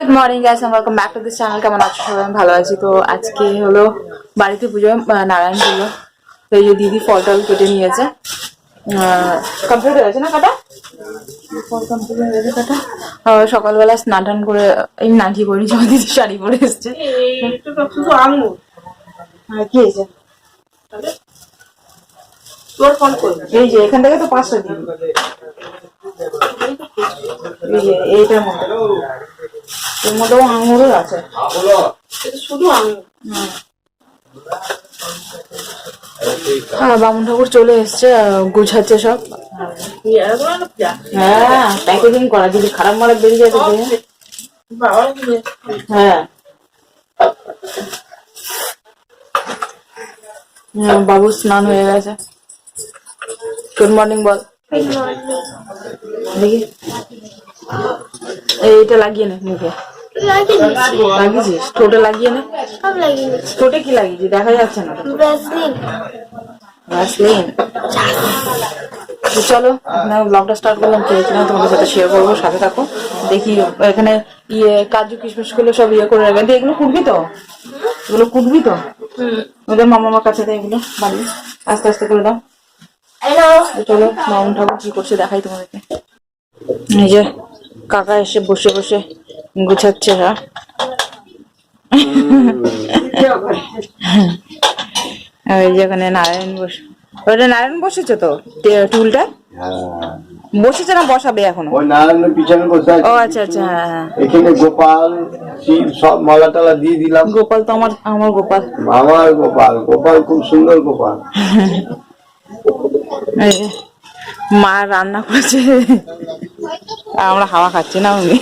Good morning guys welcome back to this channel কেমন আছো সবাই? ভালো আছি। তো আজকে হলো বাড়িতে পুজো নারায়ণ পুজো। তো এই যে দিদি ফল টল কেটে নিয়েছে। কমপ্লিট হয়েছে না কাটা? ফল কমপ্লিট হয়ে গেছে কাটা। সকালবেলা স্নান টান করে এই নাঠি পরি জমা দিদি শাড়ি পরে এসছে। হ্যাঁ, কি হয়েছে? তোর ফোন করবি এই যে এখান থেকে তো এই যে এইটার মধ্যে। এর মধ্যেও আঙুরও আছে। শুধু আঙুর। হ্যাঁ বামুন ঠাকুর চলে এসছে গুছাচ্ছে সব। হ্যাঁ প্যাকেজিং করা যদি খারাপ মারাপ বেরিয়ে যায় দেখে। হ্যাঁ। হ্যাঁ, বাবু স্নান হয়ে গেছে। গুড মর্নিং বল। দেখি। এইটা লাগিয়ে নে মুখে। লাগিয়েছিস? ঠোঁটে লাগিয়ে নে। ঠোঁটে কি লাগিয়েছি দেখা যাচ্ছে না। তো। ভ্যাসলিন তো চলো ব্লগটা স্টার্ট করলাম। খেয়েছিলাম তোমাদের সাথে শেয়ার করব সাথে থাকো। দেখি এখানে ইয়ে কাজু কিশমিশগুলো সব ইয়ে করে রাখবে। এগুলো কুটবি তো? এগুলো কুটবি তো? ওদের মামা মামার কাছে দেয় এগুলো বাড়ি আস্তে আস্তে করে দাও। চলো মামুন ঠাকুর কি করছে দেখাই তোমাদেরকে। এই যে কাকা এসে বসে বসে গুছাচ্ছে হ্যাঁ। আর এই যে এখানে নারায়ণ বসে ওটা নারায়ণ বসেছে তো? টুলটা? বসেছে না বসাবে এখনও? ওই নারায়ণের পিছনে বসে আছে। ও আচ্ছা আচ্ছা হ্যাঁ হ্যাঁ। এখানে গোপাল শিব সব মালা টালা দিয়ে দিলাম। গোপাল তো আমার আমার গোপাল। আমার গোপাল গোপাল খুব সুন্দর গোপাল। মা রান্না করেছে। আমরা হাওয়া খাচ্ছি না উনি?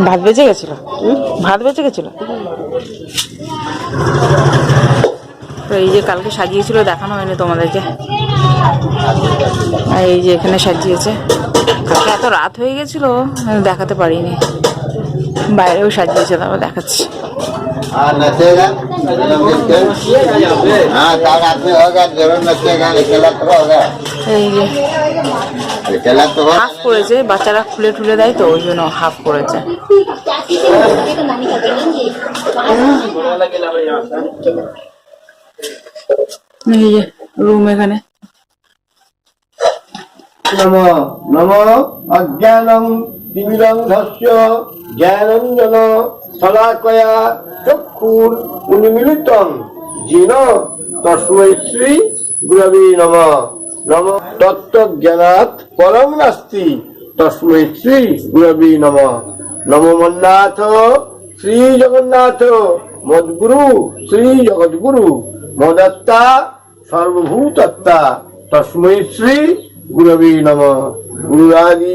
ভাত বেঁচে গেছিল ভাত বেঁচে গেছিল তো এই যে কালকে সাজিয়েছিল দেখানো হয়নি তোমাদেরকে আর এই যে এখানে সাজিয়েছে কালকে এত রাত হয়ে গেছিল দেখাতে পারিনি বাইরেও সাজিয়েছে তারপর দেখাচ্ছি हाँ नचेगा हाँ तार आदमी होगा जरूर नचेगा अकेला तो होगा হাফ করেছে, বাচ্চারা খুলে ঠুলে দেয় তো, ওই জন্য হাফ করেছে। এই যে রুম এখানে। নমো নমো অজ্ঞানম ধস্য জ্ঞানঞ্জন সদাকয়া চক্ষুর উন্মিলিতং। জীর্ণ তস্মৈ শ্রী গুরবী নমঃ। নম তত্ত্বজ্ঞানাৎ পরম নাস্তি তস্মৈ শ্রী গুরবে নম। নম মন্নাথ শ্রী জগন্নাথ। মদ্গুরু শ্রী জগদ্গুরু। মদত্তা সর্বভূতত্তা তস্মৈ শ্রী গুরবে নম। গুরুরাদি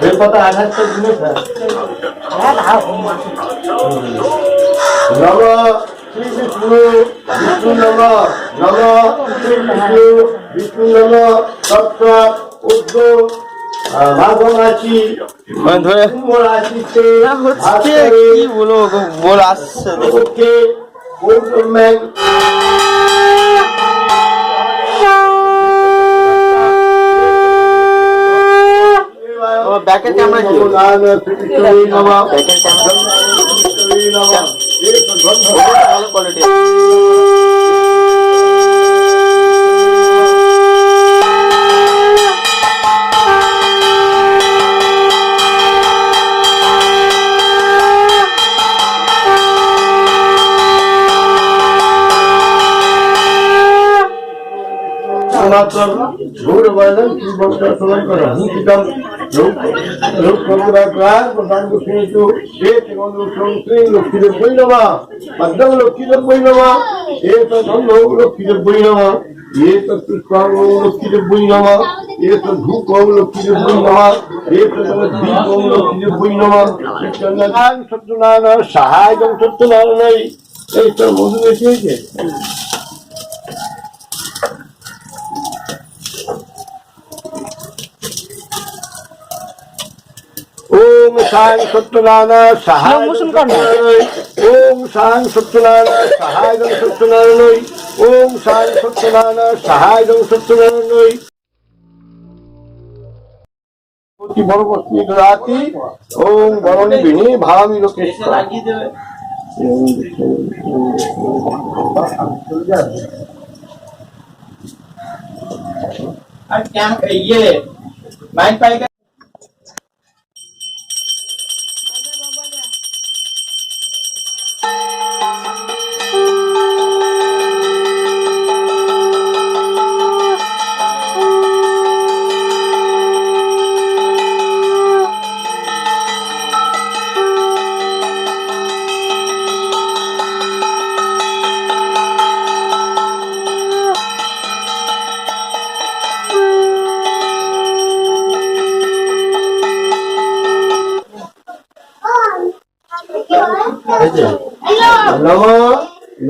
বেলপাতা আঘাত তো দিলে নম শ্রী বিষ্ণু বিষ্ণু নম নম শ্রী বিষ্ণু বিষ্ণু নম তত্ত্ব উদ্ধ হচ্ছে কি বলব বল আসছে দেখো। ওকে ওম ও ব্যাকের ক্যামেরা কি ব্যাকের ক্যামেরা क्वालिटी ভালো কোয়ালিটি গৌরবাদন শ্রীবংশাসనం করো ভূষিতম লোক কল্পনাকার প্রধান গোষ্ঠীতু শ্বেত গন্ধুষং শ্রী লক্ষ্মীদেবৈ নমঃ পদ্মং লক্ষ্মীদেবৈ নমঃ এতদন্ধ লক্ষ্মীদেবৈ নমঃ এতৎপুষ্পং লক্ষ্মীদেবৈ নমঃ এতদ্ধূপং লক্ষ্মীদেবৈ নমঃ এতদীপং লক্ষ্মীদেবৈ নমঃ চন্দ্রনারায়ণ সত্যনারায়ণ সহায় সত্যনারায়ণ, এই তোর মধু বেশি হয়েছে ওম সাং সত্যনারায়ণ সহায়। ওম সাং সত্যনারায়ণ সহায় সত্যনারায়ণ ওম সাং সত্যনারায়ণ সহায় সত্যনারায়ণ বড় রাতি ওম বরণী বিনি ভাবি লোকেশ্বর আর কেমন ইয়ে মাইক পাইকা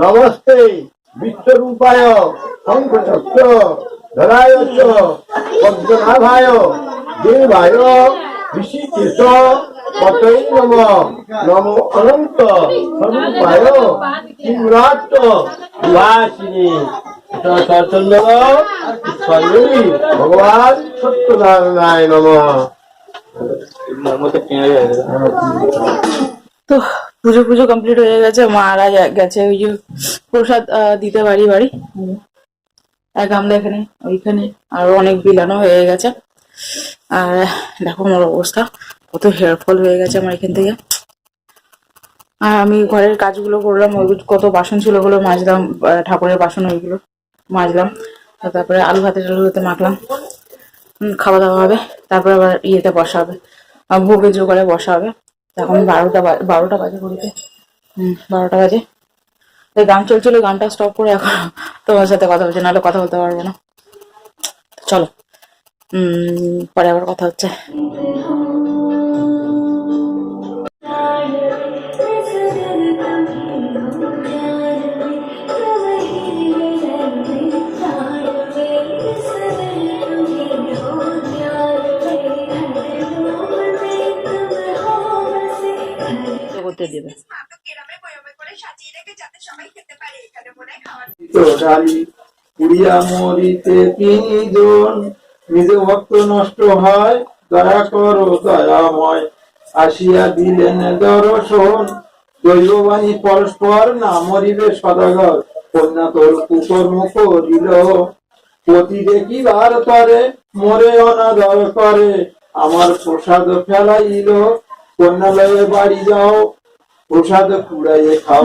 নমস্তে বিশ্বরূপায় শঙ্খচক্র ধরায় পদ্মনাভায় দেবায় ঋষিকেশ পতৈ নম নম অনন্ত স্বরূপায় শিবরাট বিভাসিনী চন্দ্র ভগবান সত্যনারায়ণ নম। মতো তো পুজো পুজো কমপ্লিট হয়ে গেছে মারা গেছে ওই যে প্রসাদ দিতে বাড়ি বাড়ি। এক আমরা এখানে ওইখানে আরও অনেক বিলানো হয়ে গেছে। আর দেখো আমার অবস্থা কত হেয়ার ফল হয়ে গেছে আমার এখান থেকে। আর আমি ঘরের কাজগুলো করলাম ওইগুলো কত বাসন ছিল ওগুলো মাজলাম ঠাকুরের বাসন ওইগুলো মাজলাম। তারপরে আলু ভাতে টালুতে মাখলাম। খাওয়া দাওয়া হবে তারপরে আবার ইয়েতে বসা হবে আহ, ভোগে জোগাড়ে বসা হবে এখন বারোটা বারোটা বাজে ঘড়িতে। হুম, বারোটা বাজে। এই গান চলছিল, গানটা স্টপ করে এখন তোমার সাথে কথা বলছে, নাহলে কথা বলতে পারব না। চলো। উম পরে আবার কথা হচ্ছে। ডালি পুড়িয়া মরিতে তিনজন। নিজ ভক্ত নষ্ট হয় দয়া করো দয়াময়। আসিয়া দিলেন দর্শন। দৈববাণী পরস্পর না মরিবে সদাগর। কন্যা তোর কুকর্ম করিল। পতি দেখিবার তরে মরে অনাদর করে। আমার প্রসাদ ফেলাইল। কন্যালয়ে বাড়ি যাও। প্রসাদ কুড়াইয়ে খাও।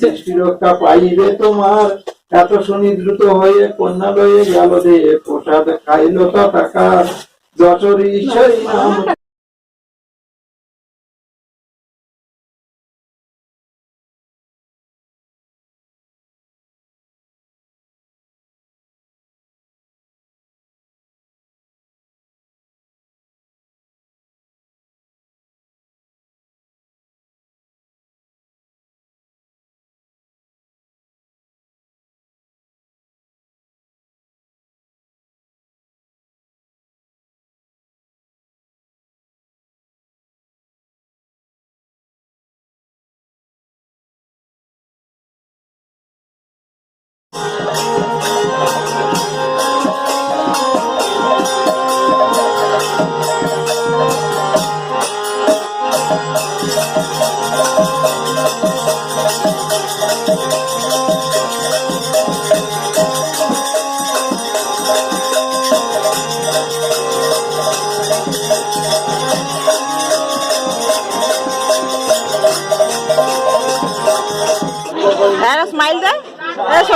সৃষ্টি রক্ষা পাইবে তোমার। এত শুনি দ্রুত হয়ে কন্যালয়ে গেল দে প্রসাদ খাইল তথাকার। যশোর ঈশ্বরী নাম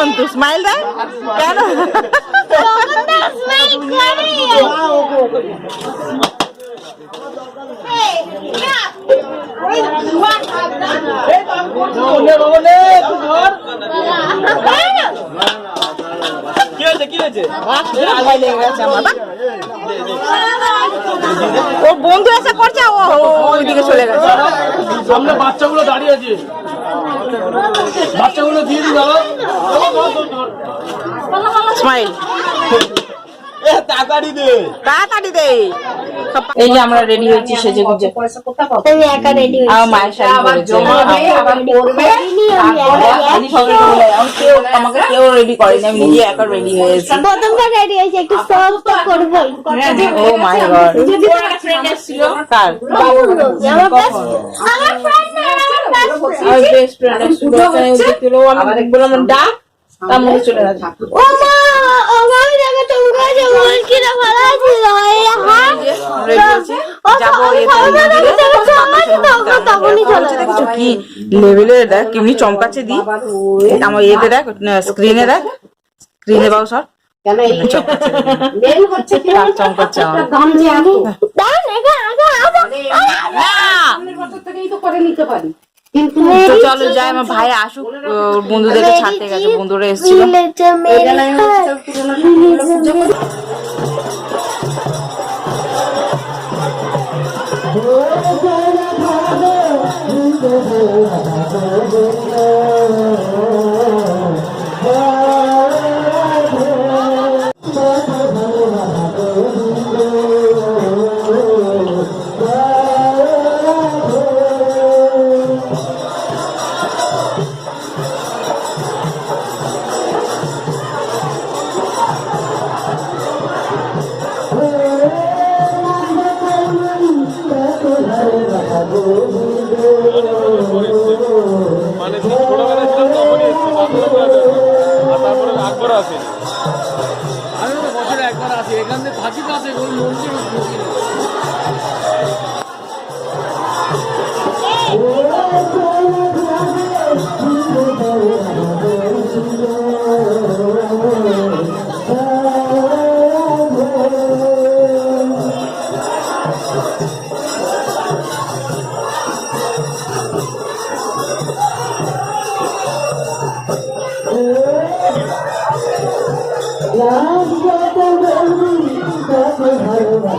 সন্তু স্মাইল দেয়? কেন? কি হয়েছে হয়েছে? আমার ওর বন্ধু এসে করছে ও ও ওইদিকে চলে গেছে। সামনে বাচ্চাগুলো দাঁড়িয়ে আছে। বাচ্চাগুলো দিয়ে দিই স্মাইল তাড়াতাড়ি দে এই যে আমরা রেডি হয়েছি সেজে গুজে আমি একা রেডি আমার মায়ের শাড়ি পরেছে খালি সবাই বলে, কেউ আমাকে কেউ রেডি করেনি আমি নিজে একা রেডি হয়েছি প্রথমবার রেডি হয়েছে একটু সব তো করবোই ও মাই গড কার আমার best- আমার friend আমার best আমার বেস্ট ফ্রেন্ড দেখছিল আমি বললাম ডাক তার চলে যাব কি লেভেলের দেখ কেমনি চমকাচ্ছে দি। আমার ইয়েতে দেখ স্ক্রিনে দেখ। স্ক্রিনে সর। চমকাচ্ছে। চমকাচ্ছে আমার তো চলো যাই আমার ভাই আসুক বন্ধুদেরকে ছাড়তে গেছে বন্ধুরা এসেছিল। মিলেছে, মানে ছোটবেলায় ছিলাম তখনই বছরে একবার আসি এখান থেকে থাকি আসে ওই মন্দির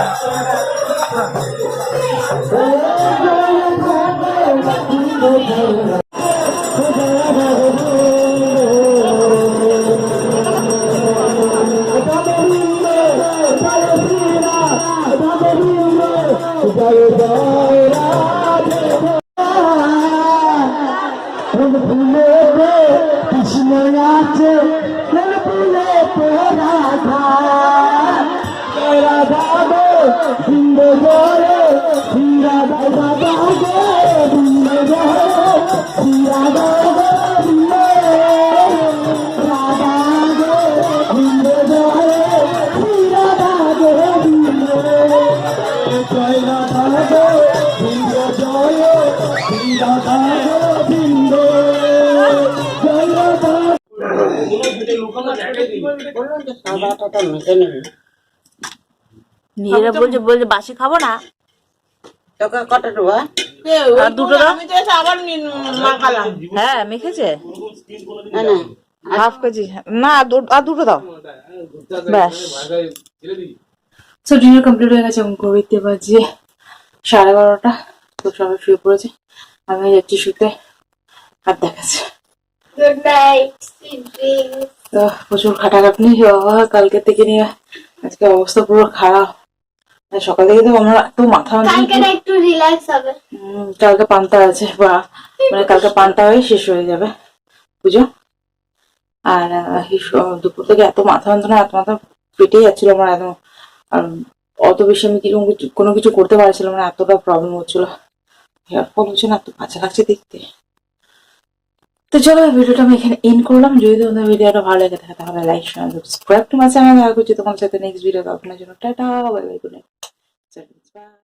Oh, নিজেরা বলছে বলছে বাসি খাব না। আর দুটো দাও। আমি তো এসে আবার মাখালাম হ্যাঁ মেখেছে? হাফ কেজি না আর আর দুটো দাও। ব্যাস। সো ডিনার কমপ্লিট হয়ে গেছে সাড়ে বারোটা। তো সবাই শুয়ে পড়েছে। আমি যাচ্ছি শুতে আর দেখাচ্ছে। Sweet dreams. তো প্রচুর খাটাখাটনি কালকে থেকে নিয়ে। আজকে অবস্থা পুরো খারাপ। আর সকাল থেকে তো আমরা মাথা একটু রিল্যাক্স হবে। কালকে পান্তা আছে বা মানে কালকে পান্তা হয়ে শেষ হয়ে যাবে। বুঝো? আর দুপুর থেকে এত মাথা যন্ত্রণা এত মাথা পেটে যাচ্ছিল আমার এত আর অত বেশি আমি কিছু কোনো কিছু করতে পারছিলাম না এতটা প্রবলেম হচ্ছিল। হেয়ার ফল হচ্ছে না এত বাজে লাগছে দেখতে। তো চলো ভিডিওটা আমি এখানে এন্ড করলাম। যদি তোমাদের ভিডিওটা ভালো লেগে থাকে, তাহলে লাইক শেয়ার সাবস্ক্রাইব টু মাসে আমি দেখা করছি তোমার সাথে নেক্সট ভিডিও আপনার জন্য টাটা বাই বাই